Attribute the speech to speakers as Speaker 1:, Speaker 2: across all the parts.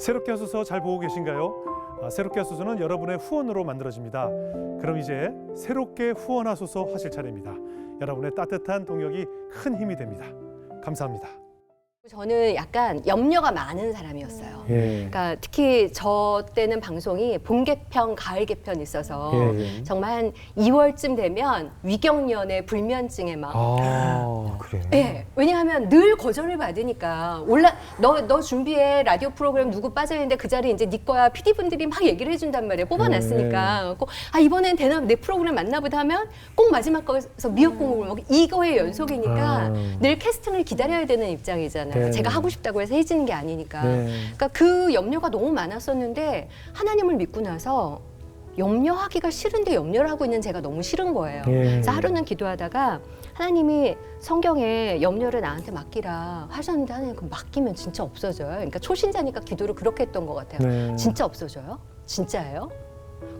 Speaker 1: 새롭게 하소서 잘 보고 계신가요? 아, 새롭게 하소서는 여러분의 후원으로 만들어집니다. 그럼 이제 새롭게 후원하소서 하실 차례입니다. 여러분의 따뜻한 동역이 큰 힘이 됩니다. 감사합니다.
Speaker 2: 저는 약간 염려가 많은 사람이었어요.
Speaker 1: 예.
Speaker 2: 그러니까 특히 저 때는 방송이 봄 개편, 가을 개편 있어서
Speaker 1: 예, 예.
Speaker 2: 정말 한 2월쯤 되면 위경련의 불면증에 막
Speaker 3: 아, 그래.
Speaker 2: 예, 왜냐하면 늘 거절을 받으니까. 올라 너 너 준비해. 라디오 프로그램 누구 빠져 있는데 그 자리 이제 네 거야. PD 분들이 막 얘기를 해준단 말이에요. 뽑아놨으니까. 꼭, 아 이번엔 되나? 내 프로그램 맞나보다 하면 꼭 마지막 거에서 미역국을 먹 이거의 연속이니까
Speaker 1: 아.
Speaker 2: 늘 캐스팅을 기다려야 되는 입장이잖아요.
Speaker 1: 네.
Speaker 2: 제가 하고 싶다고 해서 해지는 게 아니니까.
Speaker 1: 네.
Speaker 2: 그러니까 그 염려가 너무 많았었는데 하나님을 믿고 나서 염려하기가 싫은데 염려를 하고 있는 제가 너무 싫은 거예요.
Speaker 1: 예.
Speaker 2: 그래서 하루는 기도하다가 하나님이 성경에 염려를 나한테 맡기라 하셨는데 하나님 그 맡기면 진짜 없어져요. 그러니까 초신자니까 기도를 그렇게 했던 것 같아요.
Speaker 1: 네.
Speaker 2: 진짜 없어져요? 진짜예요?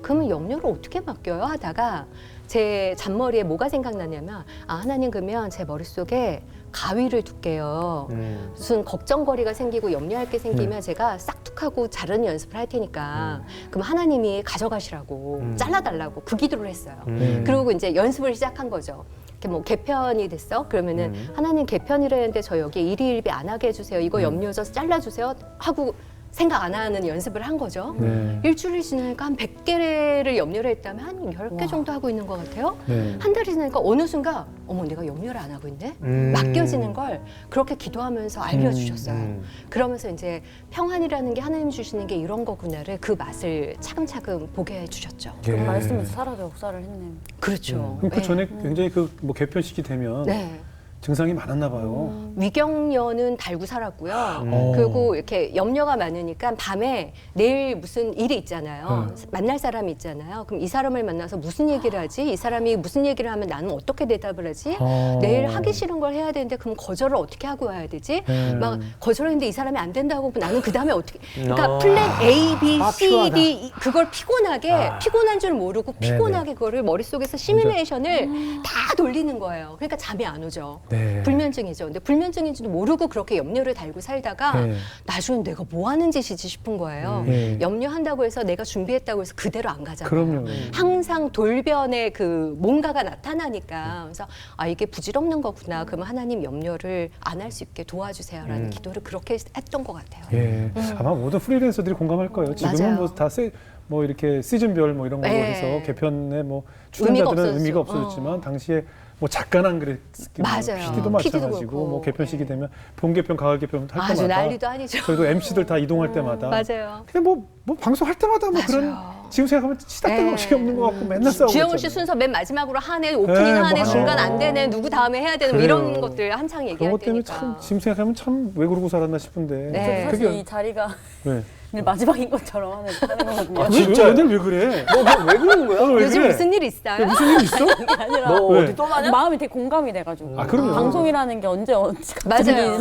Speaker 2: 그러면 염려를 어떻게 맡겨요? 하다가 제 잔머리에 뭐가 생각나냐면 아 하나님 그러면 제 머릿속에 가위를 둘게요.
Speaker 3: 음.
Speaker 2: 무슨 걱정거리가 생기고 염려할 게 생기면
Speaker 1: 네.
Speaker 2: 제가 싹 둑하고 자르는 연습을 할 테니까 그럼 하나님이 가져가시라고
Speaker 3: 음.
Speaker 2: 잘라달라고 그 기도를 했어요.
Speaker 3: 음.
Speaker 2: 그리고 이제 연습을 시작한 거죠. 이렇게 뭐 개편이 됐어? 그러면은
Speaker 3: 음.
Speaker 2: 하나님 개편이라는데 저 여기 일희일비 안 하게 해주세요. 이거
Speaker 3: 음.
Speaker 2: 염려져서 잘라주세요. 하고 생각 안 하는 연습을 한 거죠.
Speaker 1: 네.
Speaker 2: 일주일이 지나니까 한 100개를 염려를 했다면 한 10개 정도 하고 있는 것 같아요.
Speaker 1: 네.
Speaker 2: 한 달이 지나니까 어느 순간 어머 내가 염려를 안 하고 있네?
Speaker 3: 음.
Speaker 2: 맡겨지는 걸 그렇게 기도하면서 알려주셨어요.
Speaker 3: 음.
Speaker 2: 그러면서 이제 평안이라는 게 하나님 주시는 게 이런 거구나를 그 맛을 차근차근 보게 해주셨죠.
Speaker 1: 예.
Speaker 4: 그 말씀이 살아서 역사를 했네요.
Speaker 2: 그렇죠.
Speaker 1: 그럼 그
Speaker 2: 네.
Speaker 1: 전에 굉장히 그 뭐 개편 시기 되면
Speaker 2: 네.
Speaker 1: 증상이 많았나 봐요.
Speaker 2: 위경련은 달고 살았고요.
Speaker 1: 어.
Speaker 2: 그리고 이렇게 염려가 많으니까 밤에 내일 무슨 일이 있잖아요.
Speaker 1: 네.
Speaker 2: 만날 사람이 있잖아요. 그럼 이 사람을 만나서 무슨 얘기를 하지? 이 사람이 무슨 얘기를 하면 나는 어떻게 대답을 하지?
Speaker 1: 어.
Speaker 2: 내일 하기 싫은 걸 해야 되는데 그럼 거절을 어떻게 하고 와야 되지?
Speaker 1: 네.
Speaker 2: 막 거절했는데 이 사람이 안 된다고 하면 나는 그 다음에 어떻게? 그러니까
Speaker 3: 아.
Speaker 2: 플랜 A, B,
Speaker 3: 아,
Speaker 2: C,
Speaker 3: 필요하다.
Speaker 2: D 이- 그걸 피곤하게
Speaker 3: 아.
Speaker 2: 피곤한 줄 모르고
Speaker 1: 네네.
Speaker 2: 피곤하게 그거를 머릿속에서 시뮬레이션을 다 돌리는 거예요. 그러니까 잠이 안 오죠.
Speaker 1: 네.
Speaker 2: 불면증이죠. 근데 불면증인지도 모르고 그렇게 염려를 달고 살다가
Speaker 1: 네.
Speaker 2: 나중에 내가 뭐 하는 짓이지 싶은 거예요.
Speaker 1: 네.
Speaker 2: 염려한다고 해서 내가 준비했다고 해서 그대로 안 가잖아요.
Speaker 1: 그럼요.
Speaker 2: 항상 돌변의 그 뭔가가 나타나니까 그래서 아 이게 부질없는 거구나. 그러면 하나님 염려를 안 할 수 있게 도와주세요라는
Speaker 3: 음.
Speaker 2: 기도를 그렇게 했던 것 같아요.
Speaker 1: 예. 아마 모든 프리랜서들이 공감할 거예요. 지금은
Speaker 2: 음. 맞아요.
Speaker 1: 뭐다뭐 이렇게 시즌별 뭐 이런 걸로
Speaker 2: 네.
Speaker 1: 해서 개편에 뭐 출연자들은. 의미가 없어졌지만 당시에 뭐 작가는 그랬
Speaker 2: 맞아요.
Speaker 1: PD도
Speaker 2: PD도
Speaker 1: 마찬가지고
Speaker 2: 그렇고.
Speaker 1: 뭐 개편 시기
Speaker 2: 네.
Speaker 1: 되면 봄 개편 가을 개편 할
Speaker 2: 아주
Speaker 1: 때마다
Speaker 2: 난리도 아니죠.
Speaker 1: 저희도 MC들 다 이동할 때마다
Speaker 2: 맞아요.
Speaker 1: 그냥 뭐, 뭐 방송 할 때마다 뭐 그런
Speaker 2: 맞아요.
Speaker 1: 지금 생각하면 시다때없이
Speaker 2: 네.
Speaker 1: 없는 것 같고 맨날 싸우고
Speaker 2: 주영훈 씨
Speaker 1: 있잖아요.
Speaker 2: 순서 맨 마지막으로 하네, 오프닝
Speaker 1: 네, 뭐
Speaker 2: 하네,
Speaker 1: 하네.
Speaker 2: 중간 안 되네, 누구 다음에 해야 되는 뭐
Speaker 1: 그래요.
Speaker 2: 이런 것들 한창
Speaker 1: 그런
Speaker 2: 얘기할
Speaker 1: 것 때문에. 참 지금 생각하면 참 왜 그러고 살았나 싶은데
Speaker 2: 네.
Speaker 4: 사실
Speaker 1: 그게
Speaker 4: 이 자리가
Speaker 1: 왜?
Speaker 4: 늘 마지막인 것처럼 하는, 하는 거거든요.
Speaker 3: 아,
Speaker 1: 왜,
Speaker 3: 진짜요?
Speaker 1: 얘들 왜 그래?
Speaker 3: 너왜 그러는 거야?
Speaker 1: 왜
Speaker 2: 요즘
Speaker 1: 그래?
Speaker 2: 무슨 일 있어요?
Speaker 1: 야, 무슨 일 있어?
Speaker 4: 그게 아니라
Speaker 3: 너
Speaker 1: 왜?
Speaker 3: 어디 떠나냐?
Speaker 4: 마음이 되게 공감이 돼가지고
Speaker 1: 아, 그럼요.
Speaker 4: 방송이라는 게 언제 언제
Speaker 2: 맞아요.
Speaker 4: 갑자기 사라질 수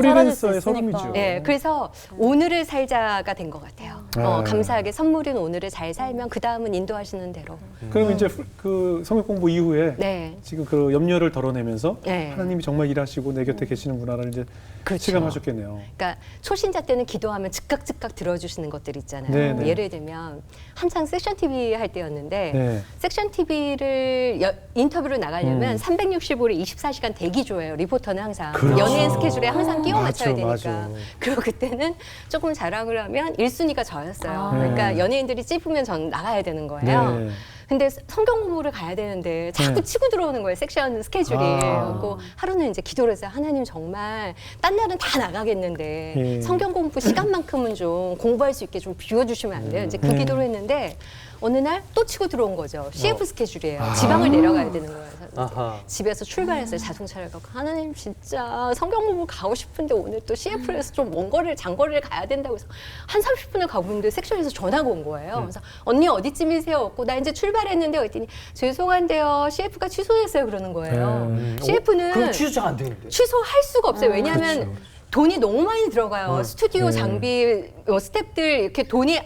Speaker 1: 프리랜서의
Speaker 4: 있으니까.
Speaker 1: 섬이죠.
Speaker 2: 네, 그래서 오늘을 살자가 된 것 같아요. 어,
Speaker 1: 아.
Speaker 2: 감사하게 선물인 오늘을 잘 살면 그 다음은 인도하시는 대로.
Speaker 1: 그럼 이제 프- 그 성역 공부 이후에
Speaker 2: 네,
Speaker 1: 지금 그 염려를 덜어내면서
Speaker 2: 네.
Speaker 1: 하나님이 정말 일하시고 내 곁에 계시는구나를 이제
Speaker 2: 그렇죠.
Speaker 1: 체감하셨겠네요.
Speaker 2: 그러니까 초신자 때는 기도하면 즉각 즉각 들어주시는 것들 있잖아요.
Speaker 1: 네, 네.
Speaker 2: 예를 들면 한창 섹션 TV 할 때였는데
Speaker 1: 네.
Speaker 2: 섹션 TV를 인터뷰를 나가려면
Speaker 1: 음.
Speaker 2: 365일 24시간 대기 조예요. 리포터는 항상
Speaker 1: 그렇죠.
Speaker 2: 연예인 스케줄에 항상 끼워 맞춰야
Speaker 1: 맞아,
Speaker 2: 되니까.
Speaker 1: 맞아.
Speaker 2: 그리고 그때는 조금 자랑을 하면 1순위가 저 였어요.
Speaker 4: 아.
Speaker 2: 그러니까
Speaker 1: 네.
Speaker 2: 연예인들이 찝으면 전 나가야 되는 거예요.
Speaker 1: 네.
Speaker 2: 근데 성경 공부를 가야 되는데 자꾸
Speaker 1: 네.
Speaker 2: 치고 들어오는 거예요 섹션 스케줄이.
Speaker 1: 아.
Speaker 2: 그래갖고 하루는 이제 기도를 했어요. 하나님 정말 딴 날은 다 나가겠는데
Speaker 1: 예.
Speaker 2: 성경 공부 시간만큼은 좀 공부할 수 있게 좀 비워주시면 안 돼요. 이제 그
Speaker 1: 네.
Speaker 2: 기도를 했는데 어느 날 또 치고 들어온 거죠. CF
Speaker 3: 어.
Speaker 2: 스케줄이에요.
Speaker 1: 아.
Speaker 2: 지방을 내려가야 되는 거예요.
Speaker 3: 아하.
Speaker 2: 집에서 출발했어요. 자동차를 갖고 하나님 진짜 성경 공부 가고 싶은데 오늘 또 CF에서 좀 먼 거리를 장거리를 가야 된다고 해서 한 30분을 가고 있는데 섹션에서 전화가 온 거예요. 그래서 언니 어디쯤이세요? 없고 나 이제 출발했는데 그랬더니 죄송한데요. CF가 취소됐어요. 그러는 거예요.
Speaker 1: 음.
Speaker 2: CF는
Speaker 3: 그럼 취소 잘 안 되는데.
Speaker 2: 취소할 수가 없어요. 왜냐하면
Speaker 1: 그렇죠.
Speaker 2: 돈이 너무 많이 들어가요.
Speaker 3: 어.
Speaker 2: 스튜디오
Speaker 1: 네.
Speaker 2: 장비, 어, 스탭들 이렇게 돈이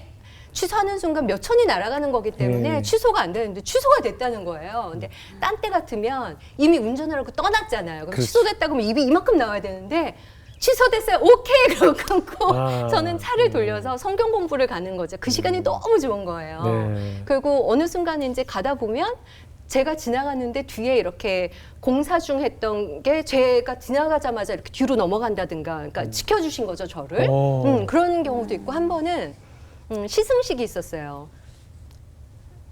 Speaker 2: 취소하는 순간 몇 천이 날아가는 거기 때문에
Speaker 1: 네.
Speaker 2: 취소가 안 되는데 취소가 됐다는 거예요. 근데 딴 때 같으면 이미 운전을 하고 떠났잖아요. 그럼
Speaker 1: 그렇죠.
Speaker 2: 취소됐다고 하면 입이 이만큼 나와야 되는데 취소됐어요. 오케이 그러고 끊고
Speaker 1: 아.
Speaker 2: 저는 차를 돌려서 성경 공부를 가는 거죠. 그 시간이 너무 좋은 거예요.
Speaker 1: 네.
Speaker 2: 그리고 어느 순간 이제 가다 보면 제가 지나가는데 뒤에 이렇게 공사 중 했던 게 제가 지나가자마자 이렇게 뒤로 넘어간다든가 그러니까 지켜주신 거죠 저를
Speaker 1: 어.
Speaker 2: 음, 그런 경우도 있고 한 번은 음, 시승식이 있었어요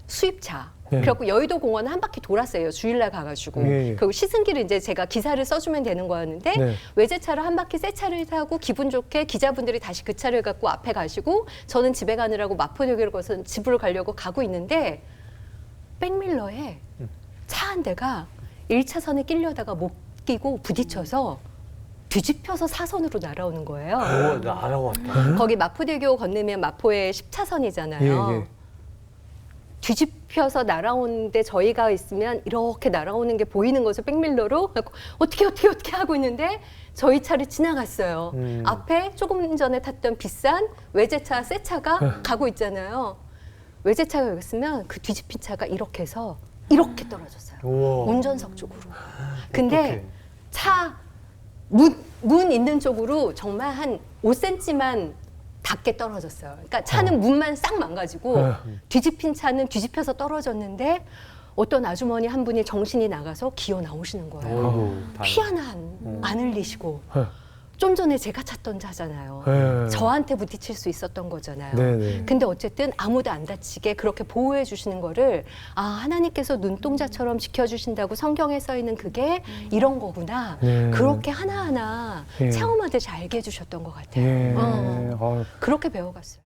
Speaker 2: 수입차
Speaker 1: 네.
Speaker 2: 그래갖고 여의도 공원 한 바퀴 돌았어요 주일날 가가지고
Speaker 1: 예, 예.
Speaker 2: 그리고 시승기를 이제 제가 기사를 써주면 되는 거였는데
Speaker 1: 네.
Speaker 2: 외제차를 한 바퀴 새 차를 타고 기분 좋게 기자분들이 다시 그 차를 갖고 앞에 가시고 저는 집에 가느라고 마포역을 거서 집으로 가려고 가고 있는데 백밀러에 차 한 대가 1차선에 끼려다가 못 끼고 부딪혀서 뒤집혀서 사선으로 날아오는 거예요.
Speaker 3: 오, 나 알아왔다.
Speaker 2: 거기 마포대교 건너면 마포의 10차선이잖아요.
Speaker 1: 예, 예.
Speaker 2: 뒤집혀서 날아오는데 저희가 있으면 이렇게 날아오는 게 보이는 거죠 백밀러로 그래갖고 어떻게 어떻게 어떻게 하고 있는데 저희 차를 지나갔어요
Speaker 3: 음.
Speaker 2: 앞에 조금 전에 탔던 비싼 외제차 새 차가 가고 있잖아요 외제차가 여기 있으면 그 뒤집힌 차가 이렇게 해서 이렇게 떨어졌어요
Speaker 3: 우와.
Speaker 2: 운전석 쪽으로 근데
Speaker 3: 어떡해.
Speaker 2: 차 문, 문 있는 쪽으로 정말 한 5cm만 닿게 떨어졌어요. 그러니까 차는 문만 싹 망가지고
Speaker 1: 어.
Speaker 2: 뒤집힌 차는 뒤집혀서 떨어졌는데 어떤 아주머니 한 분이 정신이 나가서 기어 나오시는 거예요. 피 하나 안, 안 흘리시고
Speaker 1: 어.
Speaker 2: 좀 전에 제가 찾던 차잖아요.
Speaker 1: 네.
Speaker 2: 저한테 부딪힐 수 있었던 거잖아요.
Speaker 1: 네, 네.
Speaker 2: 근데 어쨌든 아무도 안 다치게 그렇게 보호해 주시는 거를 아 하나님께서 눈동자처럼 지켜 주신다고 성경에 써 있는 그게 이런 거구나
Speaker 1: 네.
Speaker 2: 그렇게 하나하나
Speaker 1: 예.
Speaker 2: 체험하듯이 알게 해 주셨던 것 같아요.
Speaker 1: 예.
Speaker 2: 어.
Speaker 1: 어,
Speaker 2: 그렇게 배워갔어요.